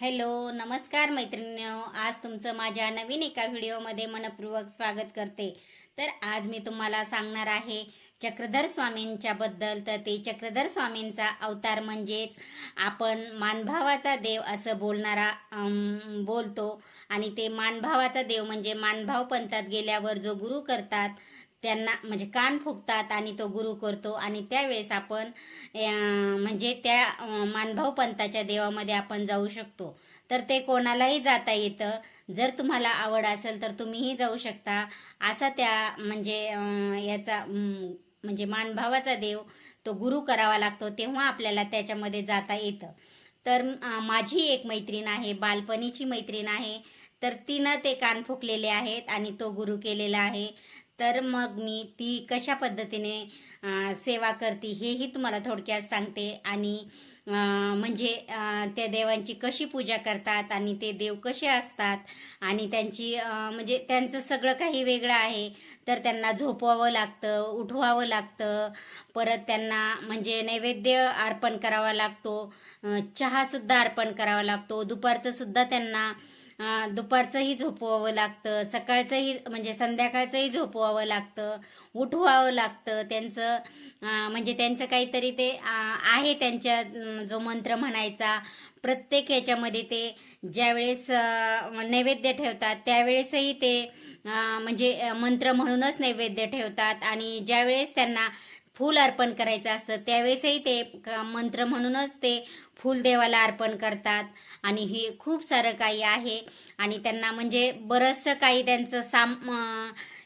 Hello नमस्कार मैत्रिणींनो. आज तुमचं माझ्या नवीन एका व्हिडिओमध्ये मनपूर्वक स्वागत करते. तर आज मी तुम्हाला सांगणार आहे चक्रधर स्वामींच्या बद्दल तर ते चक्रधर स्वामींचा अवतार म्हणजेच आपण मानभावाचा देव असं बोलणारा बोलतो. आणि ते मानभावाचा देव म्हणजे मानभाव पंथात गेल्यावर जो गुरु करतात त्यांना म्हणजे कान फुकतात आणि तो गुरु करतो. आणि त्यावेळेस आपण म्हणजे त्या मानभाव पंथाच्या देवामध्ये आपण जाऊ शकतो. तर ते कोणालाही जाता येतं. जर तुम्हाला आवड असेल तर तुम्हीही जाऊ शकता. असा त्या म्हणजे याचा म्हणजे मानभावाचा देव तो गुरु करावा लागतो तेव्हा आपल्याला त्याच्यामध्ये जाता येतं. तर माझी एक मैत्रीण आहे बालपणीची मैत्रीण आहे. तर तिनं ते कान फुकलेले आहेत आणि तो गुरु केलेला आहे. तर मग मी ती कशा पद्धतीने सेवा करते हेही तुम्हाला थोडक्यात सांगते. आणि म्हणजे त्या देवांची कशी पूजा करतात आणि ते देव कसे असतात आणि त्यांची म्हणजे त्यांचं सगळं काही वेगळं आहे तर त्यांना झोपवावं लागतं उठवावं लागतं. परत त्यांना म्हणजे नैवेद्य अर्पण करावा लागतो चहासुद्धा अर्पण करावा लागतो. दुपारचं सुद्धा त्यांना दुपारचंही झोपवावं लागतं सकाळचंही म्हणजे संध्याकाळचंही झोपवावं लागतं उठवावं लागतं त्यांचं म्हणजे त्यांचं काहीतरी ते आहे त्यांच्या जो मंत्र म्हणायचा प्रत्येक याच्यामध्ये ते ज्यावेळेस नैवेद्य ठेवतात त्यावेळेसही ते म्हणजे मंत्र म्हणूनच नैवेद्य ठेवतात आणि ज्यावेळेस त्यांना फूल अर्पण करायचं असतं त्यावेळेसही ते मंत्र म्हणूनच ते फूल देवाला अर्पण करतात. आणि हे खूप सारं काही आहे. आणि त्यांना म्हणजे बरंचसं काही त्यांचं साम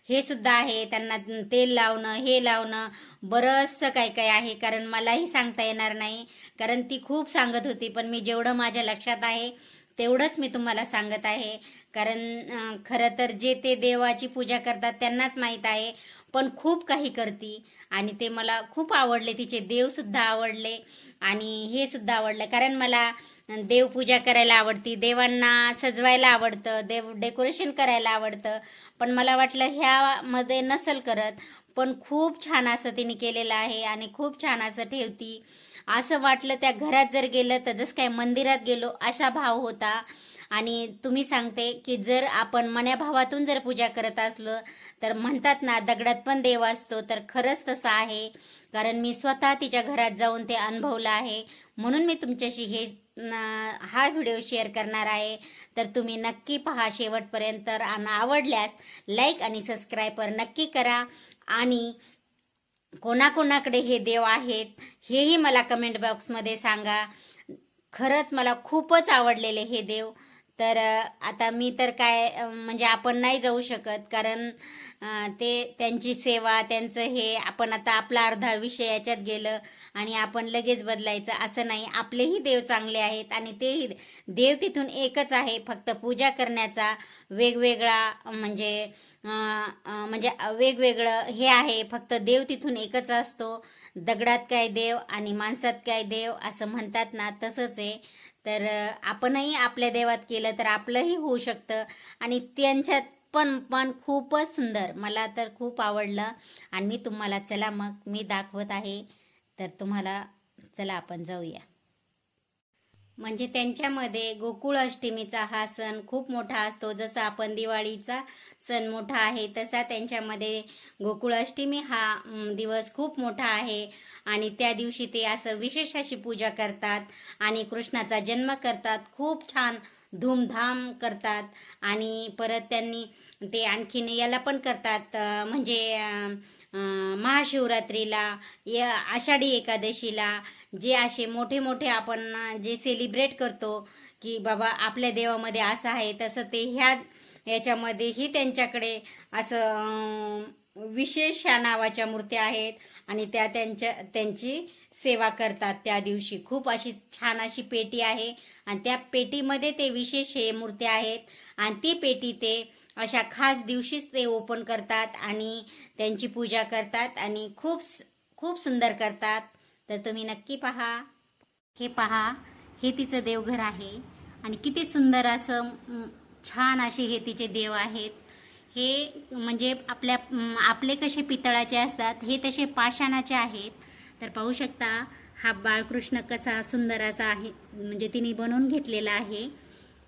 हे सुद्धा आहे. त्यांना तेल लावणं हे लावणं बरंचसं काही काही आहे. कारण मलाही सांगता येणार नाही. कारण ती खूप सांगत होती. पण मी जेवढं माझ्या लक्षात आहे तेवढंच मी तुम्हाला सांगत आहे. कारण खरं तर जे ते देवाची पूजा करतात त्यांनाच माहीत आहे. पण खूप काही करती. आणि ते मला खूप आवडले. तिचे देवसुद्धा आवडले. आणि हे सुद्धा आवडलं. कारण मला देवपूजा करायला आवडती. देवांना सजवायला आवडतं. देव डेकोरेशन करायला आवडतं. पण मला वाटलं ह्यामध्ये नसल करत. पण खूप छान असं तिने केलेलं आहे आणि खूप छान असं ठेवती. असं वाटलं त्या घरात जर गेलं तर जसं काय मंदिरात गेलो असा भाव होता. आणि तुम्ही सांगते की जर आपण मन्याभावातून जर पूजा करत असलो तर म्हणतात ना दगडात पण देव असतो तर खरंच तसं आहे. कारण मी स्वतः तिच्या घरात जाऊन ते अनुभवलं आहे. म्हणून मी तुमच्याशी हे हा व्हिडिओ शेअर करणार आहे. तर तुम्ही नक्की पहा शेवटपर्यंत आणि आवडल्यास लाईक आणि सबस्क्राईबर नक्की करा. आणि कोणाकोणाकडे हे देव आहेत हेही मला कमेंट बॉक्समध्ये सांगा. खरंच मला खूपच आवडलेले हे देव. तर आता मी तर काय म्हणजे आपण नाही जाऊ शकत. कारण ते त्यांची सेवा त्यांचं हे आपण आता आपला अर्धा विषय याच्यात गेलं आणि आपण लगेच बदलायचं. असं नाही. आपलेही देव चांगले आहेत आणि तेही देव तिथून एकच आहे. फक्त पूजा करण्याचा वेगवेगळा म्हणजे म्हणजे वेगवेगळं हे आहे. फक्त देव तिथून एकच असतो. दगडात काय देव आणि माणसात काय देव असं म्हणतात ना तसंच आहे. तर आपणही आपल्या देवात केलं तर आपलंही होऊ शकतं. आणि त्यांच्यात पण पण खूपच सुंदर. मला तर खूप आवडलं. आणि मी तुम्हाला चला मग मी दाखवत आहे. तर तुम्हाला चला आपण जाऊया. म्हणजे त्यांच्यामध्ये गोकुळ अष्टमीचा हा सण खूप मोठा असतो. जसा आपण दिवाळीचा सण मोठा आहे तसा त्यांच्यामध्ये गोकुळ अष्टमी हा दिवस खूप मोठा आहे. आणि त्या दिवशी ते असं विशेष अशी पूजा करतात आणि कृष्णाचा जन्म करतात. खूप छान धूमधाम करतात आणि परत त्यांनी ते आणखीन याला पण करतात. म्हणजे महाशिवरात्रीला या आषाढी एकादशीला जे असे मोठे मोठे आपण जे सेलिब्रेट करतो की बाबा आपल्या देवामध्ये असं आहे तसं ते ह्या याच्यामध्येही त्यांच्याकडे असं विशेष ह्या नावाच्या मूर्त्या आहेत आणि त्या त्यांच्या त्यांची सेवा करतात त्या दिवशी. खूप अशी छान अशी पेटी आहे आणि त्या पेटीमध्ये ते विशेष हे मूर्त्या आहेत आणि ती पेटी ते अशा खास दिवशीच ते ओपन करतात आणि त्यांची पूजा करतात आणि खूप खूप सुंदर करतात. तर तुम्ही नक्की पहा. हे पहा. हे तिचं देवघर आहे. आणि किती सुंदर असं छान असे हे तिचे देव आहेत. हे म्हणजे आपल्या आपले कसे पितळाचे असतात हे तसे पाषाणाचे आहेत. तर पाहू शकता हा बाळकृष्ण कसा सुंदर असा आहे म्हणजे तिने बनवून घेतलेला आहे.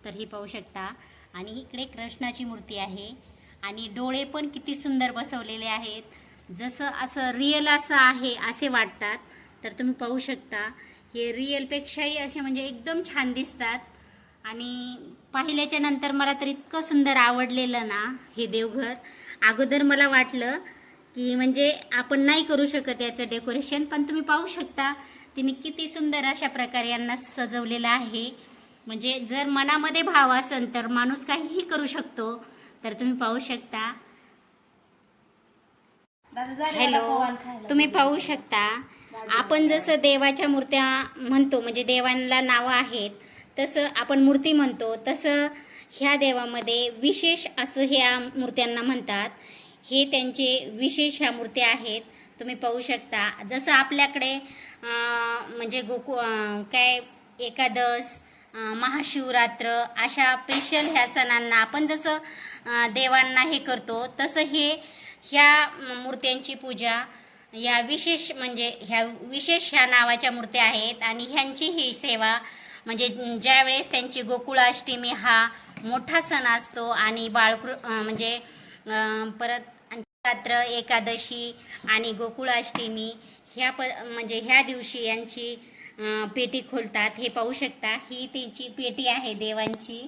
तर हे पाहू शकता. आणि इकडे कृष्णाची मूर्ती आहे. आणि डोळे पण किती सुंदर बसवलेले आहेत. जसं असं रिअल असं आहे असे वाटतात. तर तुम्ही पाहू शकता. हे रिअलपेक्षाही असे म्हणजे एकदम छान दिसतात. आणि पाहिल्याच्या नंतर मला तर इतकं सुंदर आवडलेलं ना हे देवघर. अगोदर मला वाटलं की म्हणजे आपण नाही करू शकत याचं डेकोरेशन पण तुम्ही पाहू शकता. तिने किती सुंदर अशा प्रकारे यांना सजवलेलं आहे. म्हणजे जर मनामध्ये भाव असेल तर माणूस काहीही करू शकतो. तर तुम्ही पाहू शकता. हॅलो तुम्ही पाहू शकता. आपण जसं देवाच्या मूर्त्या म्हणतो म्हणजे देवांना नावं आहेत तसं आपण मूर्ती म्हणतो तसं ह्या देवामध्ये विशेष असं ह्या मूर्त्यांना म्हणतात. हे त्यांचे विशेष ह्या मूर्त्या आहेत. तुम्ही पाहू शकता. जसं आपल्याकडे म्हणजे गोकु काय एकादस अं, महाशिवरात्र अशा स्पेशल ह्या सणांना आपण जसं देवांना हे करतो तसं हे ह्या मूर्त्यांची पूजा या विशेष म्हणजे ह्या विशेष ह्या नावाच्या मूर्त्या आहेत आणि ह्यांची ही सेवा म्हणजे ज्यावेळेस त्यांची गोकुळाष्टमी हा मोठा सण असतो आणि बाळकृ म्हणजे परत रात्र एकादशी आणि गोकुळाष्टमी ह्या प म्हणजे ह्या दिवशी यांची पेटी खोलतात. हे पाहू शकता. ही त्यांची पेटी आहे देवांची.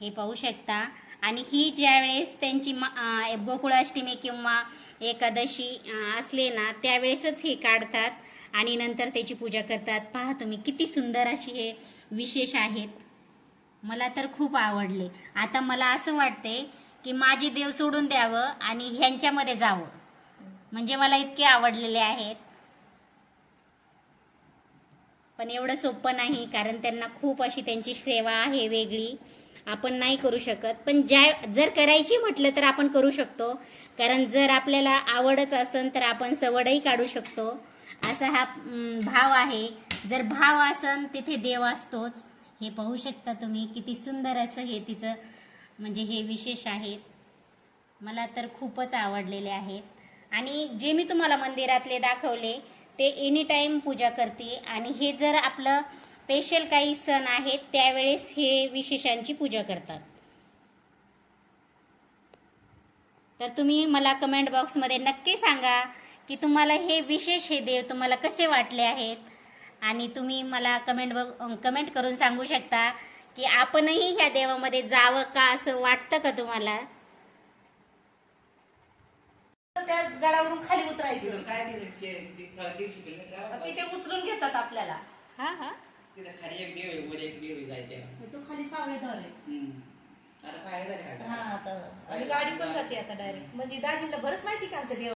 हे पाहू शकता. आणि ही ज्यावेळेस त्यांची मा- गोकुळाष्टमी किंवा एकादशी असले ना त्यावेळेसच हे काढतात आणि नंतर त्याची पूजा करतात. पहा तुम्ही किती सुंदर अशी हे विशेष आहेत. मला तर खूप आवडले. आता मला असं वाटते की माझे देव सोडून द्यावं आणि ह्यांच्यामध्ये जावं. म्हणजे मला इतके आवडलेले आहेत. पण एवढं सोपं नाही कारण त्यांना खूप अशी त्यांची सेवा आहे वेगळी. आपण नाही करू शकत. पण ज्या जर करायची म्हटलं तर आपण करू शकतो. कारण जर आपल्याला आवडच असेल तर आपण सवडही काढू शकतो. असा हा भाव आहे. जर भाव असन तिथे देव असतोच. हे पाहू शकता तुम्ही. किती सुंदर असं हे तिचं म्हणजे हे विशेष आहेत मला तर खूपच आवडलेले आहेत. आणि जे मी तुम्हाला मंदिरातले दाखवले ते एनी टाईम पूजा करते. आणि हे जर आपलं स्पेशल काही सण आहेत त्यावेळेस हे विशेषांची पूजा करतात. तर तुम्ही मला कमेंट बॉक्समध्ये नक्की सांगा की तुम्हाला हे विशेष हे देव तुम्हाला कसे वाटले आहेत. आणि तुम्ही मला कमेंट बॉ कमेंट करून सांगू शकता की आपणही ह्या देवामध्ये जावं का असं वाटतं का तुम्हाला? त्या गडावरून खाली तिथं उतरायचं काय दिलं शे- ते स- दीडशे किलोमीटर तिथे उचलून घेतात आपल्याला. हा हा. तिथं खाली एक देव आहे, वर एक देव आहे जायच्या. तो खाली सावळेधर आहे. हम्म. आता पाहायला झाले हा आता. आणि गाडी पण जाते आता डायरेक्ट म्हणजे दाजीला बरंच माहिती का आमच्या देवा